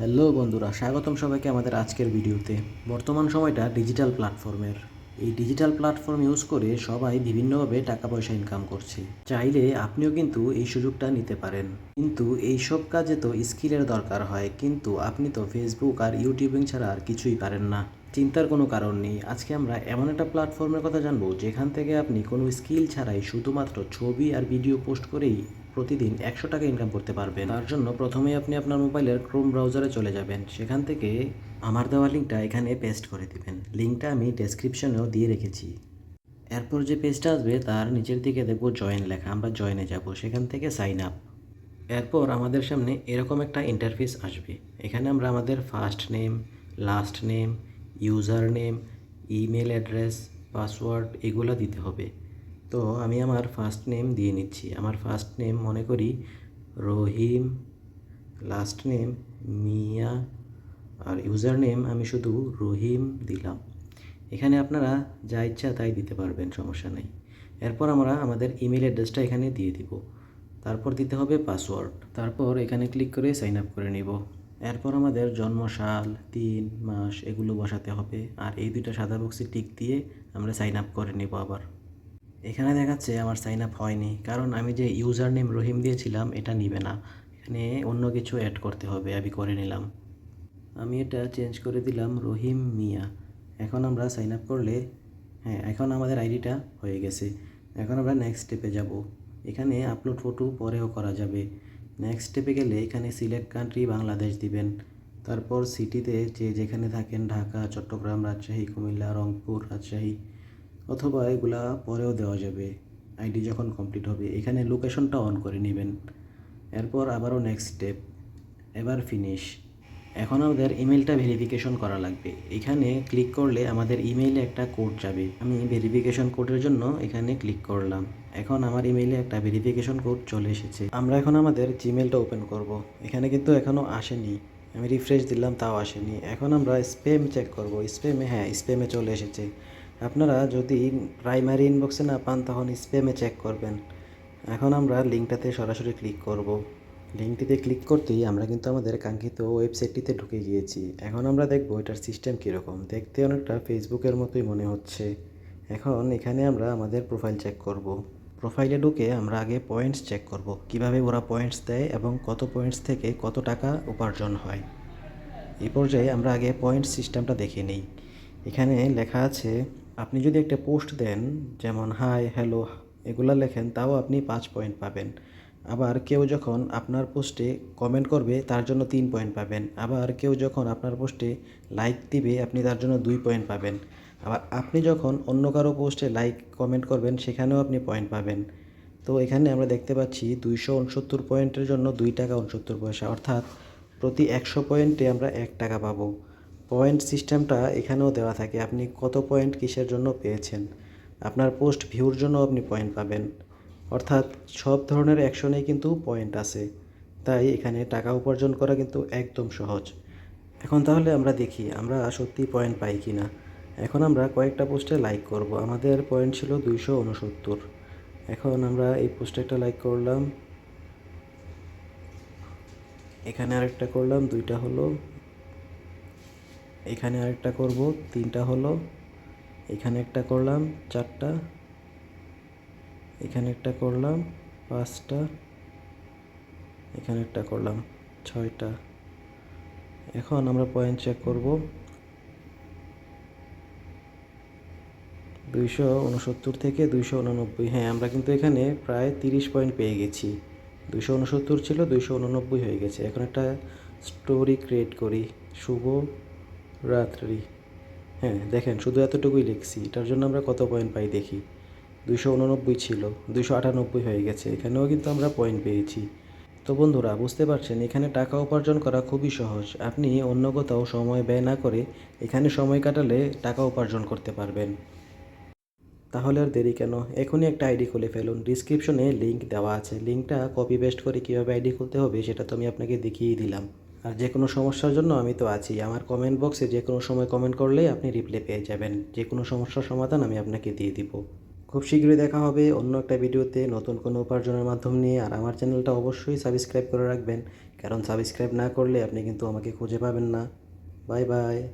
Hello বন্ধুরা, স্বাগতম সবাইকে আমাদের আজকের ভিডিওতে। বর্তমান সময়টা ডিজিটাল প্ল্যাটফর্মের এই ডিজিটাল প্ল্যাটফর্ম ইউজ করে সবাই বিভিন্নভাবে টাকা পয়সা ইনকাম করছে। চাইলে আপনিও কিন্তু এই সুযোগটা নিতে পারেন। কিন্তু এই সব কাজে তো স্কিলের দরকার হয়। কিন্তু আপনি তো ফেসবুক আর ইউটিউবিং ছাড়া আর কিছুই পারেন না। চিন্তার কোনো কারণ নেই। আজকে আমরা এমন একটা প্ল্যাটফর্মের কথা জানব, যেখান থেকে আপনি কোনো স্কিল ছাড়াই শুধুমাত্র ছবি আর ভিডিও পোস্ট করেই প্রতিদিন একশো টাকা ইনকাম করতে পারবেন। তার জন্য প্রথমেই আপনি আপনার মোবাইলের ক্রোম ব্রাউজারে চলে যাবেন। সেখান থেকে আমার দেওয়া লিঙ্কটা এখানে পেস্ট করে দিবেন। লিঙ্কটা আমি ডেসক্রিপশনেও দিয়ে রেখেছি। এরপর যে পেজটা আসবে, তার নিচের দিকে দেখব জয়েন লেখা। আমরা জয়েনে যাব, সেখান থেকে সাইন আপ এরপর আমাদের সামনে এরকম একটা ইন্টারফেস আসবে। এখানে আমরা আমাদের first name last name user name email address password এগুলো দিতে হবে। তো আমি আমার ফার্স্ট নেম দিয়ে নিচ্ছি। আমার ফার্স্ট নেম মনে করি রহিম লাস্ট নেম মিয়া, আর ইউজার নেম আমি শুধু রহিম দিলাম। এখানে আপনারা যা ইচ্ছা তাই দিতে পারবেন, সমস্যা নেই। এরপর আমরা আমাদের ইমেল অ্যাড্রেসটা এখানে দিয়ে দিব। তারপর দিতে হবে পাসওয়ার্ড তারপর এখানে ক্লিক করে সাইন আপ করে নিব। এরপর আমাদের জন্ম সাল দিন মাস এগুলো বসাতে হবে। আর এই দুইটা সাদা বক্সে টিক দিয়ে আমরা সাইন আপ করে নিব আবার। এখানে দেখাচ্ছে আমার সাইন আপ হয়নি, কারণ আমি যে ইউজার নেম রহিম দিয়েছিলাম, এটা নিবে না। এখানে অন্য কিছু অ্যাড করতে হবে, আমি করে নিলাম। আমি এটা চেঞ্জ করে দিলাম, রহিম মিয়া। এখন আমরা সাইন আপ করলে হ্যাঁ এখন আমাদের আইডিটা হয়ে গেছে। এখন আমরা নেক্সট স্টেপে যাব। এখানে আপলোড ফটো পরেও করা যাবে। নেক্সট স্টেপে গেলে এখানে সিলেক্ট কান্ট্রি বাংলাদেশ দিবেন। তারপর সিটিতে যে যেখানে থাকেন, ঢাকা, চট্টগ্রাম, রাজশাহী, কুমিল্লা, রংপুর, রাজশাহী। অথবা এগুলা পরেও দেওয়া যাবে। আইডি যখন কমপ্লিট হবে, এখানে লোকেশনটা অন করে নেবেন। এরপর আবারও নেক্সট স্টেপ এবার ফিনিশ এখন আমাদের ইমেলটা ভেরিফিকেশন করা লাগবে। এখানে ক্লিক করলে আমাদের ইমেইলে একটা কোড যাবে। আমি ভেরিফিকেশন কোডের জন্য এখানে ক্লিক করলাম। এখন আমার ইমেইলে একটা ভেরিফিকেশন কোড চলে এসেছে। আমরা এখন আমাদের জিমেলটা ওপেন করব। এখানে কিন্তু এখনও আসেনি। আমি রিফ্রেশ দিলাম, তাও আসেনি। এখন আমরা স্প্যাম চেক করব। স্প্যামে হ্যাঁ স্প্যামে চলে এসেছে। আপনারা যদি প্রাইমারি ইনবক্সে না পান, তখন স্প্যামে চেক করবেন। এখন আমরা লিঙ্কটাতে সরাসরি ক্লিক করব। লিঙ্কটিতে ক্লিক করতেই আমরা কিন্তু আমাদের কাঙ্ক্ষিত ওয়েবসাইটটিতে ঢুকে গিয়েছি। এখন আমরা দেখব এটার সিস্টেম কীরকম। দেখতে অনেকটা ফেসবুকের মতোই মনে হচ্ছে। এখন এখানে আমরা আমাদের প্রোফাইল চেক করব। প্রোফাইলে ঢুকে আমরা আগে পয়েন্টস চেক করব। কীভাবে ওরা পয়েন্টস দেয় এবং কত পয়েন্টস থেকে কত টাকা উপার্জন হয়। এই পর্যায়ে আমরা আগে পয়েন্ট সিস্টেমটা দেখে নিই। এখানে লেখা আছে আপনি যদি একটা পোস্ট দেন, যেমন, হাই, হ্যালো, এগুলো লেখেন, তাও আপনি পাঁচ পয়েন্ট পাবেন। আবার কেউ যখন আপনার পোস্টে কমেন্ট করবে, তার জন্য তিন পয়েন্ট পাবেন। আবার কেউ যখন আপনার পোস্টে লাইক দিবে, আপনি তার জন্য দুই পয়েন্ট পাবেন। আবার আপনি যখন অন্য কারও পোস্টে লাইক, কমেন্ট করবেন, সেখানেও আপনি পয়েন্ট পাবেন। তো এখানে আমরা দেখতে পাচ্ছি দুইশো উনসত্তর পয়েন্টের জন্য দুই টাকা উনসত্তর পয়সা। অর্থাৎ প্রতি একশো পয়েন্টে আমরা এক টাকা পাবো। পয়েন্ট সিস্টেমটা এখানেও দেওয়া থাকে, আপনি কত পয়েন্ট কিসের জন্য পেয়েছেন? আপনার পোস্ট ভিউর জন্য আপনি পয়েন্ট পাবেন। অর্থাৎ সব ধরনের অ্যাকশনেই কিন্তু পয়েন্ট আছে। তাই এখানে টাকা উপার্জন করা কিন্তু একদম সহজ। এখন তাহলে আমরা দেখি, আমরা সত্যি পয়েন্ট পাই কি না এখন আমরা কয়েকটা পোস্টে লাইক করব। আমাদের পয়েন্ট ছিল দুইশো উনসত্তর এখন আমরা এই পোস্টে একটা লাইক করলাম। এখানে আরেকটা করলাম, দুইটা হলো এখানে আরেকটা করব, তিনটা হলো, এখানে একটা করলাম, চারটা, এখানে একটা করলাম, পাঁচটা, এখানে একটা করলাম, ছয়টা। এখন আমরা পয়েন্ট চেক করব। দুইশো উনসত্তর থেকে দুইশো উননব্বই হ্যাঁ আমরা কিন্তু এখানে প্রায় তিরিশ পয়েন্ট পেয়ে গেছি। দুইশো উনসত্তর ছিল, দুইশো উননব্বই হয়ে গেছে। এখন একটা স্টোরি ক্রিয়েট করি। শুভ রাত্রি। হ্যাঁ দেখেন, শুধু এতটুকুই লিখছি। এটার জন্য আমরা কত পয়েন্ট পাই দেখি? দুইশো উননব্বই ছিল, দুইশো আটানব্বই হয়ে গেছে, এখানেও কিন্তু আমরা পয়েন্ট পেয়েছি। তো বন্ধুরা, বুঝতে পারছেন, এখানে টাকা উপার্জন করা খুবই সহজ। আপনি অন্য কোথাও সময় ব্যয় না করে এখানে সময় কাটালে টাকা উপার্জন করতে পারবেন। তাহলে আর দেরি কেন? এখনই একটা আইডি খুলে ফেলুন। ডিসক্রিপশনে লিঙ্ক দেওয়া আছে। লিঙ্কটা কপি পেস্ট করে কীভাবে আইডি খুলতে হবে সেটা তো আমি আপনাকে দেখিয়েই দিলাম। আর যে কোনো সমস্যার জন্য আমি তো আছি। আমার কমেন্ট বক্সে যে কোনো সময় কমেন্ট করলেই আপনি রিপ্লাই পেয়ে যাবেন। যে কোনো সমস্যার সমাধান আমি আপনাকে দিয়ে দিব। খুব শীঘ্রই দেখা হবে অন্য একটা ভিডিওতে নতুন কোনো উপার্জনের মাধ্যম নিয়ে। আর আমার চ্যানেলটা অবশ্যই সাবস্ক্রাইব করে রাখবেন। কারণ সাবস্ক্রাইব না করলে আপনি কিন্তু আমাকে খুঁজে পাবেন না। Bye bye